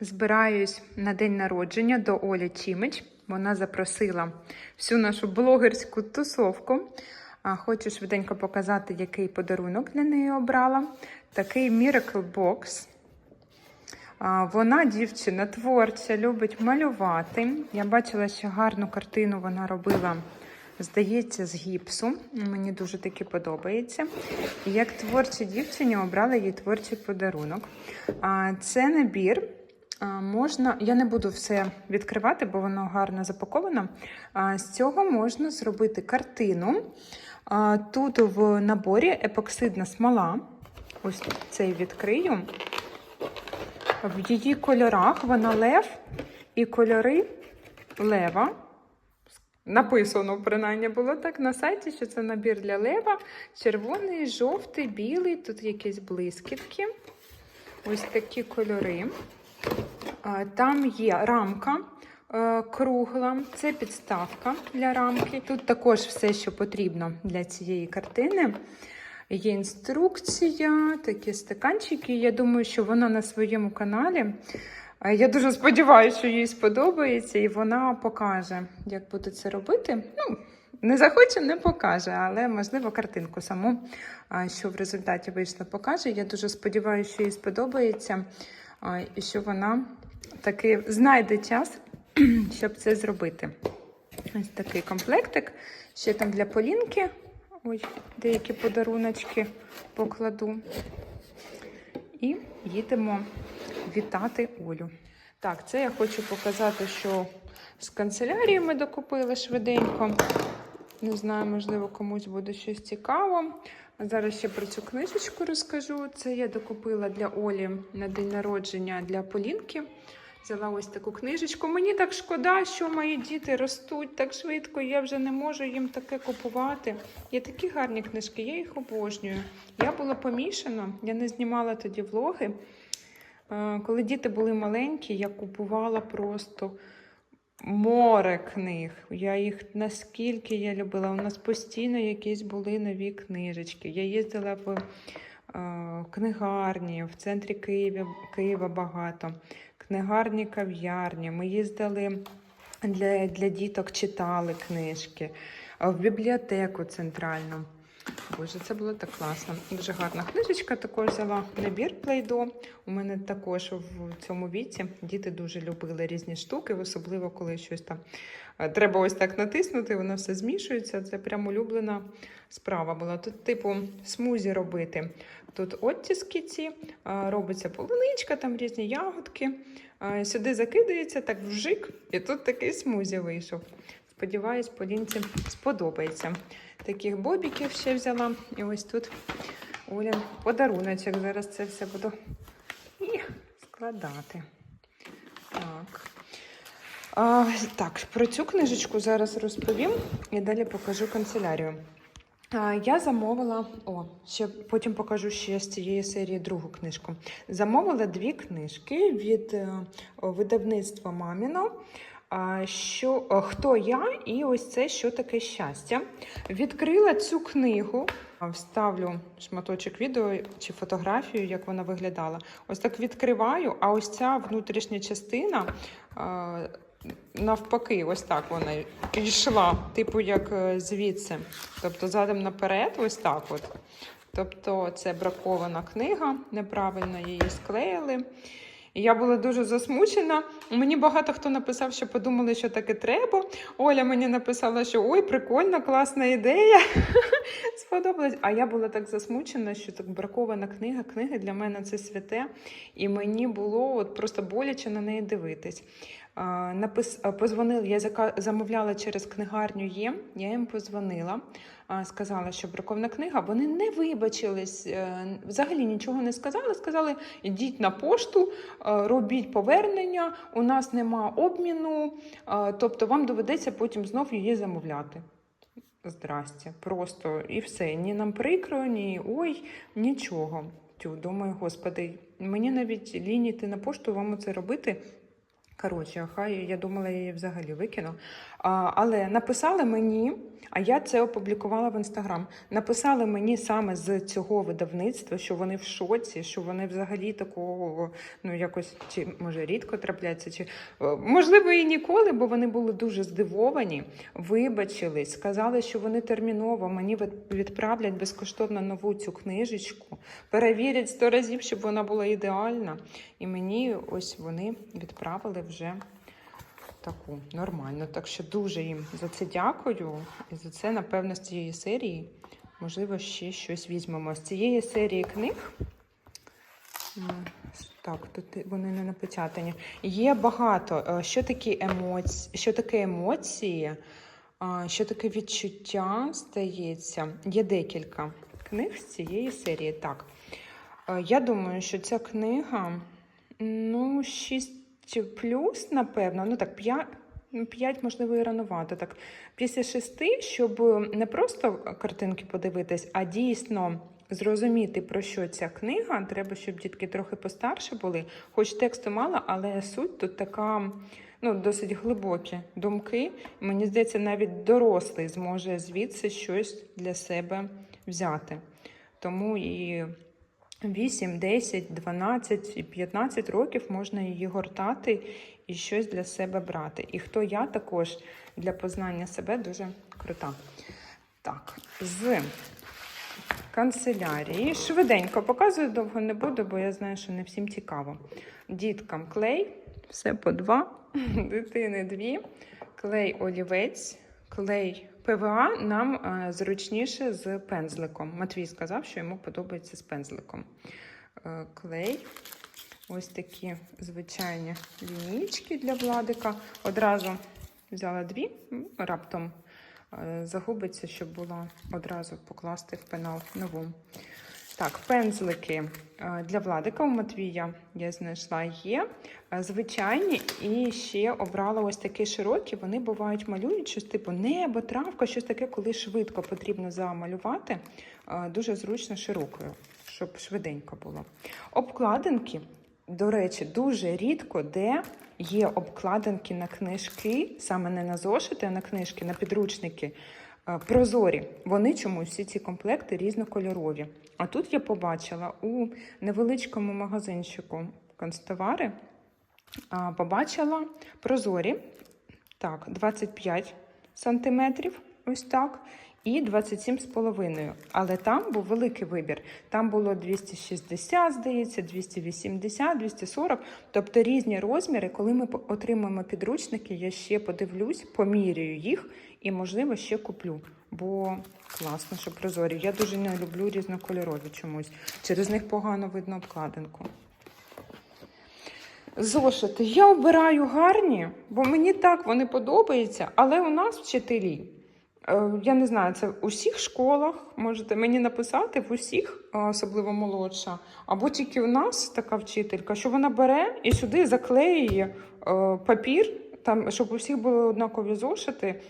Збираюсь на день народження до Олі Чімич. Вона запросила всю нашу блогерську тусовку. Хочу швиденько показати, який подарунок для неї обрала. Такий Miracle Box. Вона дівчина творча, любить малювати. Я бачила, що гарну картину вона робила, здається, з гіпсу. Мені дуже таки подобається. І як творчій дівчині обрала їй творчий подарунок. Це набір. А, Можна, я не буду все відкривати, бо воно гарно запаковано. З цього можна зробити картину. Тут в наборі епоксидна смола. Ось цей відкрию. В її кольорах вона лев і кольори лева. Написано, принаймні, було так на сайті, що це набір для лева. Червоний, жовтий, білий, тут якісь блискітки. Ось такі кольори. Там є рамка е, кругла, це підставка для рамки. Тут також все, що потрібно для цієї картини. Є інструкція, такі стаканчики. Я думаю, що вона на своєму каналі. Е, Я дуже сподіваюся, що їй сподобається, і вона покаже, як буде це робити. Ну, не захоче, не покаже, але можливо картинку саму, що в результаті вийшло, покаже. Я дуже сподіваюся, що їй сподобається, і що вона таки знайде час, щоб це зробити. Ось такий комплектик. Ще там для Полінки. Ой, деякі подаруночки покладу. І їдемо вітати Олю. Так, це я хочу показати, що з канцелярії ми докупили швиденько. Не знаю, можливо, комусь буде щось цікаво. А зараз ще про цю книжечку розкажу. Це я докупила для Олі на день народження для Полінки. Взяла ось таку книжечку. Мені так шкода, що мої діти ростуть так швидко, я вже не можу їм таке купувати. Є такі гарні книжки, я їх обожнюю. Я була помішана, я не знімала тоді влоги. Е, Коли діти були маленькі, я купувала просто море книг. Я їх наскільки я любила. У нас постійно якісь були нові книжечки. Я їздила в е, книгарні, в центрі Києва, Києва багато, книгарні, кав'ярні. Ми їздили для, для діток, читали книжки, в бібліотеку центральну. Боже, це було так класно. Дуже гарна книжечка. Також взяла набір плейдо. У мене також в цьому віці діти дуже любили різні штуки, особливо коли щось там е, треба ось так натиснути, воно все змішується. Це прям улюблена справа була. Тут, типу, смузі робити. Тут оттіски ці, е, робиться полуничка, там різні ягодки. Е, Сюди закидається так вжик, і тут такий смузі вийшов. Сподіваюсь, Полінці сподобається. Таких бобіків ще взяла. І ось тут Оля подаруночок. Зараз це все буду і складати. Так. А, так, про цю книжечку зараз розповім і далі покажу канцелярію. А, Я замовила, о, ще потім покажу ще з цієї серії другу книжку. Замовила дві книжки від е, видавництва Маміно. Що, е, хто я і ось це що таке щастя. Відкрила цю книгу. Вставлю шматочок відео чи фотографію, як вона виглядала. Ось так відкриваю, а ось ця внутрішня частина. е, Навпаки, ось так вона йшла, типу як е, звідси. Тобто задом наперед, ось так от. Тобто це бракована книга, неправильно її склеїли. І я була дуже засмучена. Мені багато хто написав, що подумали, що таке треба. Оля мені написала, що ой, прикольна, класна ідея. Сподобалось. А я була так засмучена, що так бракована книга. Книги для мене це святе. І мені було от просто боляче на неї дивитись. Напис... а, Позвонила, я замовляла через книгарню є. Я їм позвонила, сказала, що браковна книга. Вони не вибачились, е, взагалі нічого не сказали. Сказали, ідіть на пошту, е, робіть повернення, у нас нема обміну, е, тобто вам доведеться потім знов її замовляти. Здрасте, просто і все. Ні нам прикро, ні ой, нічого. Тю, думаю, господи, мені навіть лінь йти на пошту вам це робити. Коротше, хай я думала, я її взагалі викину. Але написали мені А я це опублікувала в інстаграм. Написали мені саме з цього видавництва, що вони в шоці, що вони взагалі такого ну якось чи може рідко трапляться, чи е, можливо і ніколи, бо вони були дуже здивовані, вибачились, сказали, що вони терміново мені від- відправлять безкоштовно нову цю книжечку, перевірять сто разів, щоб вона була ідеальна. І мені ось вони відправили вже таку нормально. Так що дуже їм за це дякую. І за це, напевно, з цієї серії, можливо, ще щось візьмемо. З цієї серії книг. Так, тут вони не напечатані. Є багато. е, Що такі емоції, що таке емоції, що таке відчуття, здається. Є декілька книг з цієї серії. Так. Е, Я думаю, що ця книга, ну, 6 плюс, напевно, ну так, 5, 5 можливо, і рановато. Так, після 6, щоб не просто картинки подивитись, а дійсно зрозуміти, про що ця книга. Треба, щоб дітки трохи постарше були, хоч тексту мало, але суть тут така. Ну, досить глибокі думки. Мені здається, навіть дорослий зможе звідси щось для себе взяти. Тому і 8, 10, 12 і 15 років можна її гортати і щось для себе брати. І хто я також для познання себе дуже крута. Так, з канцелярії. Швиденько показую, довго не буду, бо я знаю, що не всім цікаво. Діткам клей, все по два, дитини дві, клей олівець, клей ПВА нам е, зручніше з пензликом. Матвій сказав, що йому подобається з пензликом. Е, клей. Ось такі звичайні лінійки для владика. Одразу взяла дві, раптом е, загубиться, щоб було одразу покласти в пенал нову. Так, пензлики е, для владика у Матвія я знайшла є. Е, Звичайні, і ще обрала ось такі широкі. Вони бувають малюють щось типу небо, травка, щось таке, коли швидко потрібно замалювати. Е, Дуже зручно широкою, щоб швиденько було. Обкладинки, до речі, дуже рідко, де є обкладинки на книжки, саме не на зошити, а на книжки, на підручники. Прозорі, вони чомусь всі ці комплекти різнокольорові. А тут я побачила у невеличкому магазинчику канцтовари, побачила прозорі, так, 25 сантиметрів, ось так, і 27,5. Але там був великий вибір. Там було 260, здається, 280, 240, тобто різні розміри. Коли ми отримаємо підручники, я ще подивлюсь, поміряю їх і, можливо, ще куплю. Бо класно, що прозорі. Я дуже не люблю різнокольорові чомусь. Через них погано видно обкладинку. Зошити. Я обираю гарні, бо мені так вони подобаються, але у нас вчителі. Е, Я не знаю, це в усіх школах можете мені написати в усіх, е, особливо молодша, або тільки у нас така вчителька, що вона бере і сюди заклеює е, папір, там, щоб у всіх були однакові зошити.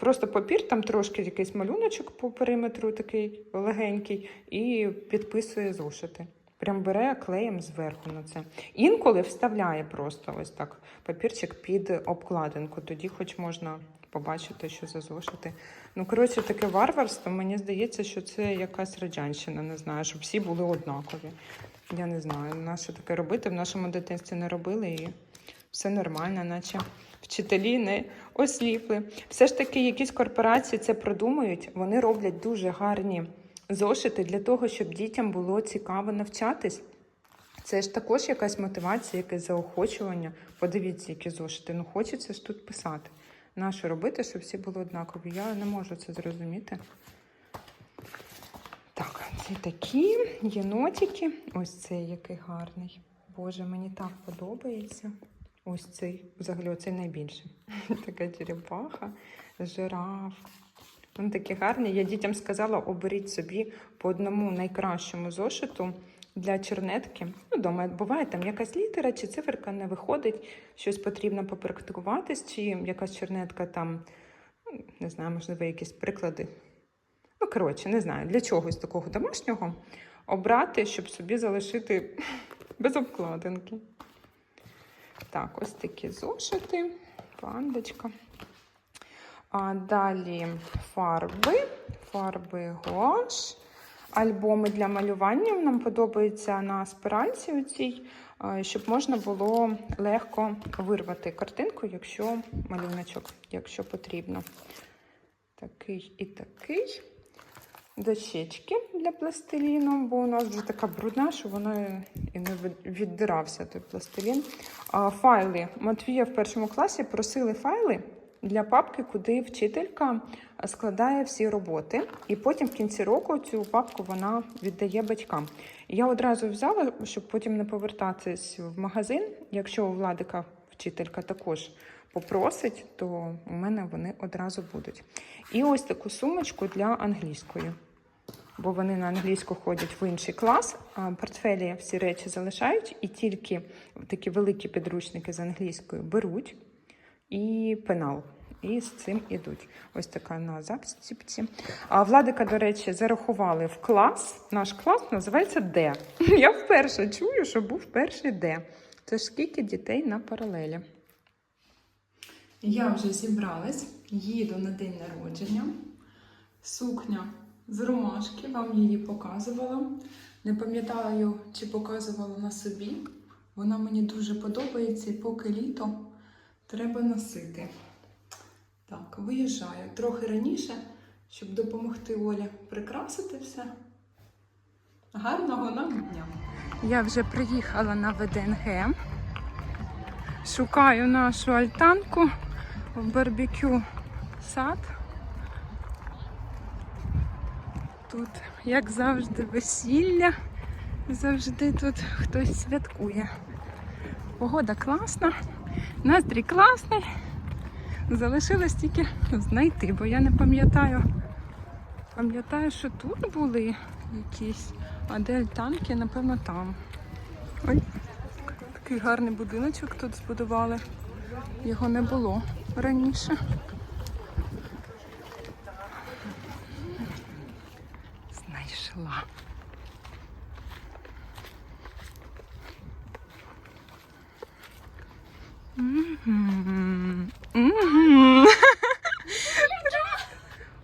Просто папір, там трошки якийсь малюночок по периметру такий легенький, і підписує зошити. Прям бере клеєм зверху на це. Інколи вставляє просто ось так папірчик під обкладинку. Тоді хоч можна побачити, що за зошити. Ну, коротше, таке варварство. Мені здається, що це якась радянщина, не знаю, щоб всі були однакові. Я не знаю, наше таке робити. В нашому дитинстві не робили і все нормально, наче вчителі не осліпли. Все ж таки, якісь корпорації це продумують, вони роблять дуже гарні зошити для того, щоб дітям було цікаво навчатись. Це ж також якась мотивація, якесь заохочування. Подивіться, які зошити. Ну, хочеться ж тут писати. Нащо робити, щоб всі були однакові? Я не можу це зрозуміти. Так, це такі єнотики. Ось цей який гарний. Боже, мені так подобається. Ось цей, взагалі, оцей найбільший. Така черепаха, жираф. Вони такі гарні. Я дітям сказала, оберіть собі по одному найкращому зошиту для чернетки. Ну, дома буває там якась літера чи циферка не виходить, щось потрібно попрактикуватись, чи якась чернетка там, не знаю, можливо, якісь приклади. Ну, коротше, не знаю, для чогось такого домашнього обрати, щоб собі залишити без обкладинки. Так, ось такі зошити, пандочка. А далі фарби, фарби гуаш, альбоми для малювання. Нам подобається на спиральці оцій, а, щоб можна було легко вирвати картинку, якщо малюночок, якщо потрібно. Такий і такий. Дощечки для пластиліну, бо у нас вже така брудна, що воно і не віддирався той пластилін. Файли. Матвія в першому класі просили файли для папки, куди вчителька складає всі роботи. І потім в кінці року цю папку вона віддає батькам. Я одразу взяла, щоб потім не повертатись в магазин. Якщо у Владика вчителька також попросить, то у мене вони одразу будуть. І ось таку сумочку для англійської. Бо вони на англійську ходять в інший клас, а портфелі всі речі залишають, і тільки такі великі підручники з англійською беруть і пенал. І з цим ідуть. Ось така на застіпці. А Владика, до речі, зарахували в клас. Наш клас називається Д. Я вперше чую, що був перший Д. Це ж скільки дітей на паралелі. Я вже зібралась, їду на день народження. Сукня з ромашки, вам її показувала. Не пам'ятаю, чи показувала на собі. Вона мені дуже подобається, і поки літо треба носити. Так, виїжджаю трохи раніше, щоб допомогти Олі прикрасити все. Гарного нам дня! Я вже приїхала на ВДНГ. Шукаю нашу альтанку в барбекю сад. Тут, як завжди, весілля. Завжди тут хтось святкує. Погода класна, настрій класний. Залишилось тільки знайти, бо я не пам'ятаю. Пам'ятаю, що тут були якісь, а де танки, напевно, там. Ой, такий гарний будиночок тут збудували. Його не було раніше.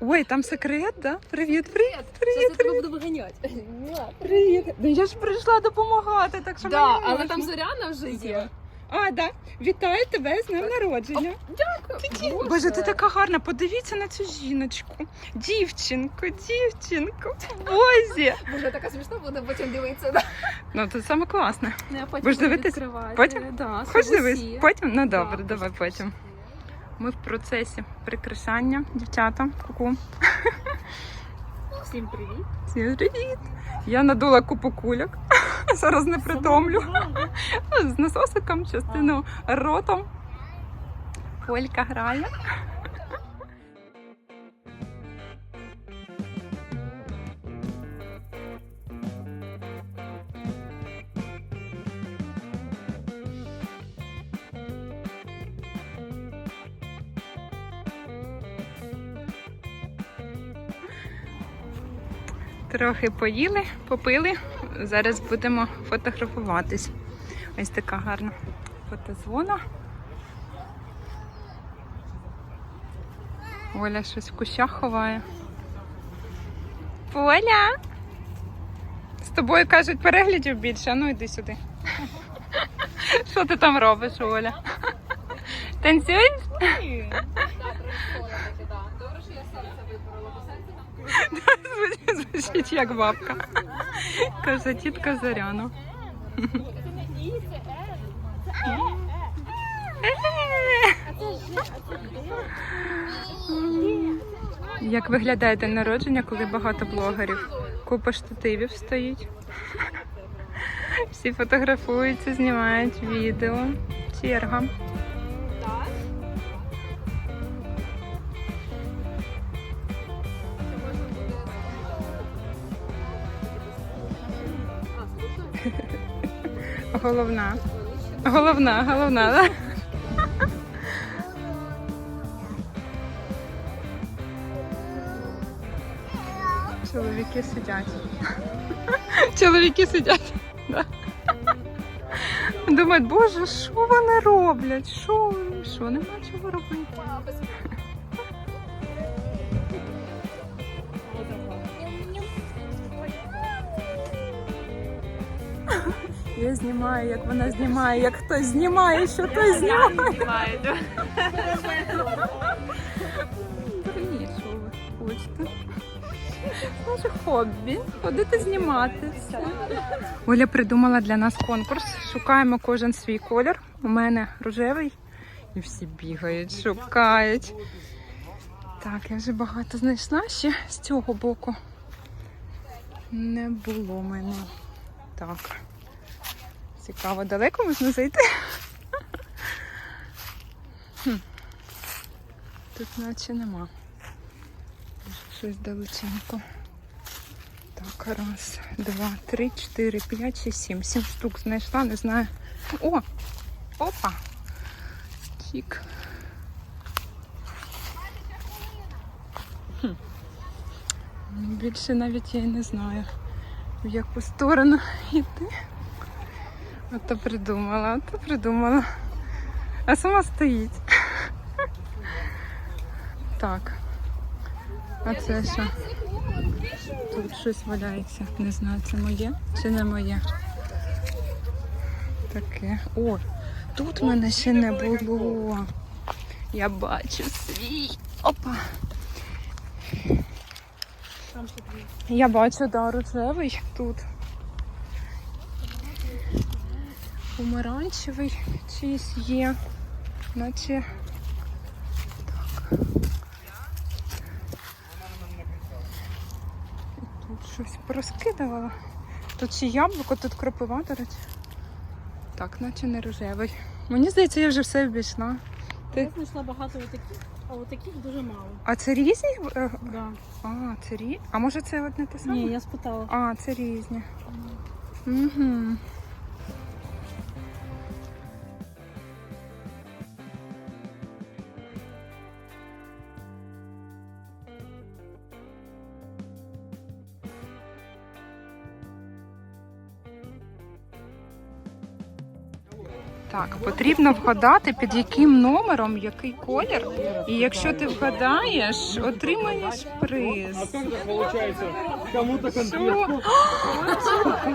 Ой, там секрет, да? Привіт, привіт, Привіт, я тебе буду виганяти. привіт. Ну я ж прийшла допомагати, так що Да, мені але можна. там Зоряна вже є. А, да. Вітаю тебе з днем народження. Дякую. Боже, ти така гарна. Подивіться на цю жіночку. Дівчинку, дівчинку. Бозі. Боже, така смішна буде потім дивитися. Ну, це саме класне. Ну, я потім Будеш буду дивитись? відкривати. Потім? Да, Хоч дивись, потім? Ну добре, Да, давай потім. Ми в процесі прикрашання, дівчата. Ку-ку. Всім привіт. Всім привіт! Я надула купу кульок. Зараз не притомлю. З насосиком, частину ротом. Полька грає. Трохи поїли, попили. Зараз будемо фотографуватись. Ось така гарна фотозвона. Оля щось в кущах ховає. Оля! З тобою кажуть переглядів більше, а ну йди сюди. Що ти там робиш, Оля? Танцюєш? Добре, що я серце вибрала, бо серце нам Звучить як бабка. Каже тітка Зоряна. Як виглядає день народження, коли багато блогерів? Купа штативів стоїть. Всі фотографуються, знімають відео. Черга. Головна. Головна, головна, так? Чоловіки сидять. Чоловіки сидять. Да. Думають, боже, що вони роблять? Що, що нема чого робити? Я знімаю, як вона знімає, як хтось знімає, що той знімає. Привіт, що ви хочете? Наше хобі ходити знімати. Все. Оля придумала для нас конкурс. Шукаємо кожен свій колір. У мене рожевий. І всі бігають, шукають. Так, я вже багато знайшла ще з цього боку. Не було мене. Так. Цікаво, далеко можна зайти? Тут наче нема. Щось далеченько. Так, раз, два, три, чотири, п'ять, шість, сім. Сім штук знайшла, не знаю. О! Опа! Чік. Хм. Більше навіть я й не знаю, в яку сторону йти. Ото придумала, ото придумала. А сама стоїть. Так. А це що? Тут щось валяється. Не знаю, це моє чи не моє. Таке. О, тут мене ще не було. Я бачу свій. Опа. Я бачу, да, рожевий тут. Помаранчевий чийсь є. Наче. Так. Тут щось порозкидувала. Тут ще яблуко, тут кропива, до речі. Так, наче не рожевий. Мені здається, я вже все обійшла. Ти- Я знайшла багато отаких, а отаких дуже мало. А це різні? Е, Да. А, це рі... А може це одне те саме? Ні, я спитала. А, це різні. Угу. Так, потрібно вгадати, під яким номером який колір. І якщо ти вгадаєш, отримаєш приз. Кому-то?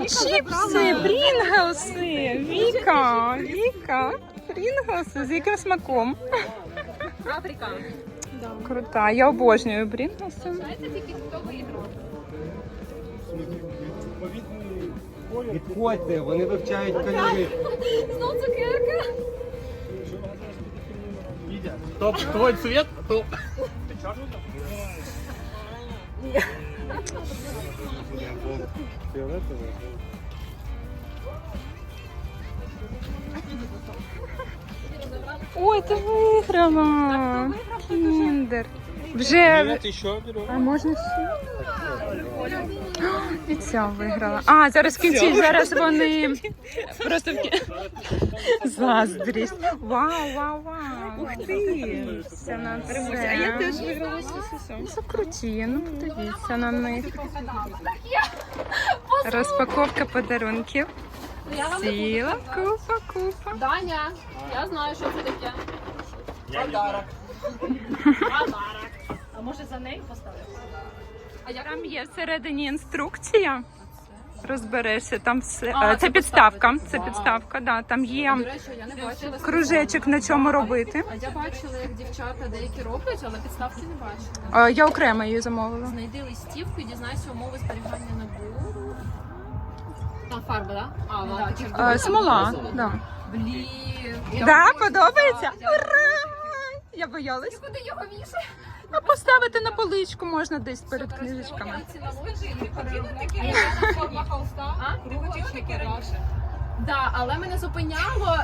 Чіпси, Брінглси, Віка, Віка, Брінглси, з яким смаком? Африка. Крута, я обожнюю Брінглси. Знаєте тільки хто виграв? Відходьте, вони вивчають кольори. Знов цукерка. Топ, твой цвет, топ. Фиолетовый. Ой, ти виграла! Кіндер. Вже. Нет, еще. А можна ще? І ця виграла. А, зараз кінчить, зараз вони просто в заздрість. Вау, вау, вау. Ух ти! Це на це. А я теж виграла Це круті, ну подивіться на них. Розпаковка подарунків. Ціла купа, купа. Даня, я знаю, що це таке. А може за неї поставити? А як Там є всередині інструкція. Розберешся, там все. А, це це підставка. Це Вау. підставка, да. Там до є речі, я не бачила. кружечок на чому робити. А я бачила, як дівчата деякі роблять, але підставки не бачила. Е, Я окремо її замовила. Знайди листівку і дізнайся умови зберігання набору. Там фарба, так? А, вона така Е, Смола. Да. Блін. Да, подобається? Ура! Я боялась. Куди його вішає? А поставити на поличку можна десь перед книжечками. Да, але мене зупиняло,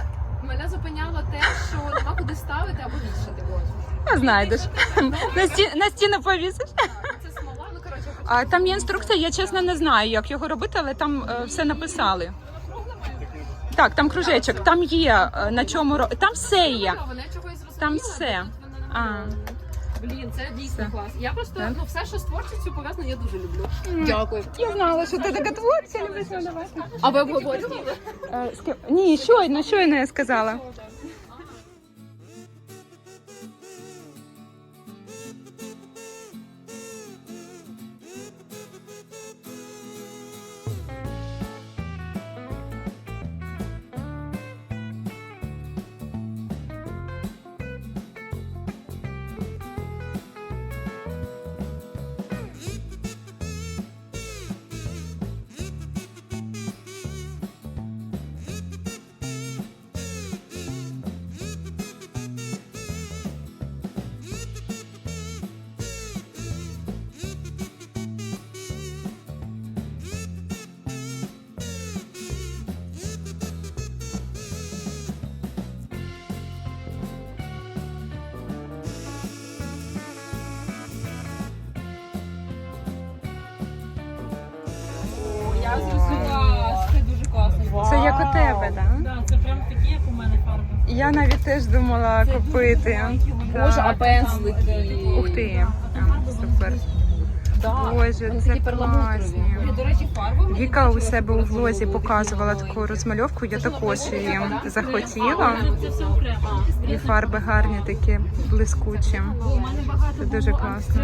мене зупиняло те, що нема куди ставити або вішати. А знайдеш. На, сті... на стіну повісиш. Це смола, ну коротше. А там є інструкція, я чесно не знаю, як його робити, але там е, все написали. Так, там кружечок, там є е, на чому ро- Там все є. Чогось зрозуміли. Там все. А. Блін, це дійсно Все. клас. Я просто Так. ну все, що з творчістю пов'язано, я дуже люблю. Дякую. Я знала, що ти така творця, любиш малювати. А ви обговорювали? Е, з ким- Ні, щойно, щойно я сказала. Я навіть теж думала купити. Боже, а пензлики. Ух ти, А, супер. Боже, це класні. Віка у себе у влозі показувала таку розмальовку, я також її захотіла. І фарби гарні такі, блискучі. Це дуже класно.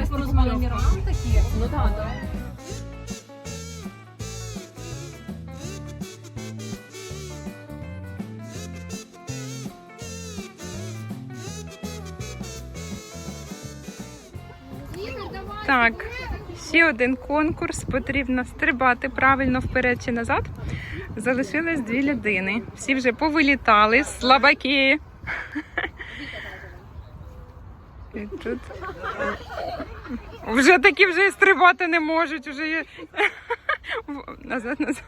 Так, ще один конкурс. Потрібно стрибати правильно вперед чи назад. Залишилось дві людини. Всі вже повилітали, слабаки. І тут вже такі вже і стрибати не можуть. Вже є... назад, назад.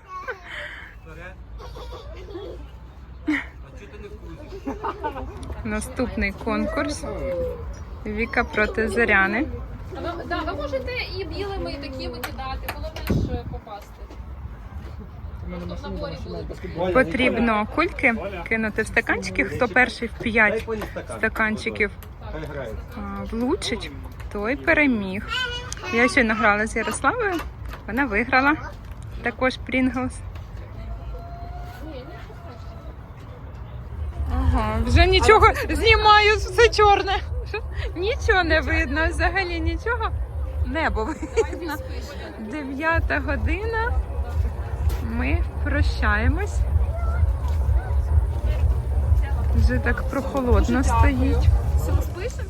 Наступний конкурс. Віка проти Зоряни. Ви, да, ви можете і білими, і такими кидати. Головне ж попасти. Тобто в наборі були. Потрібно кульки кинути в стаканчики. Хто перший в п'ять стаканчиків а, влучить, той переміг. Я щойно грала з Ярославою, вона виграла. Також Прінглс. Ага, вже нічого знімаю, все чорне. Нічого не видно, взагалі нічого. Небо видно. Дев'ята година. Ми прощаємось. Вже так прохолодно стоїть. Все, спишемо?